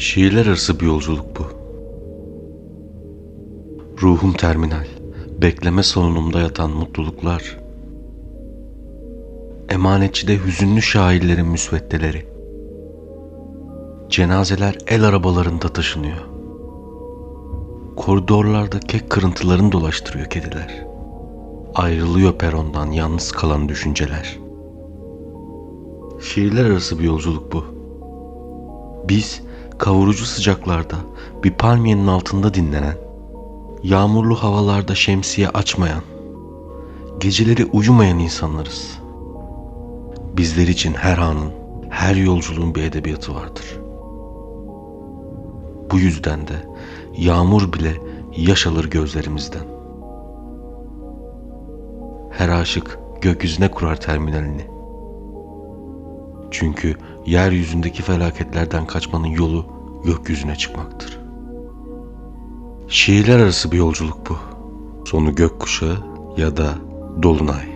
Şiirler arası bir yolculuk bu. Ruhum terminal, bekleme salonumda yatan mutluluklar. Emanetçide hüzünlü şairlerin müsveddeleri. Cenazeler el arabalarında taşınıyor. Koridorlarda kek kırıntılarını dolaştırıyor kediler. Ayrılıyor perondan yalnız kalan düşünceler. Şiirler arası bir yolculuk bu. Biz kavurucu sıcaklarda bir palmiyenin altında dinlenen, yağmurlu havalarda şemsiye açmayan, geceleri uyumayan insanlarız. Bizler için her anın, her yolculuğun bir edebiyatı vardır. Bu yüzden de yağmur bile yaş alır gözlerimizden. Her aşık gökyüzüne kurar terminalini. Çünkü yeryüzündeki felaketlerden kaçmanın yolu gökyüzüne çıkmaktır. Şiirler arası bir yolculuk bu. Sonu gökkuşağı ya da dolunay.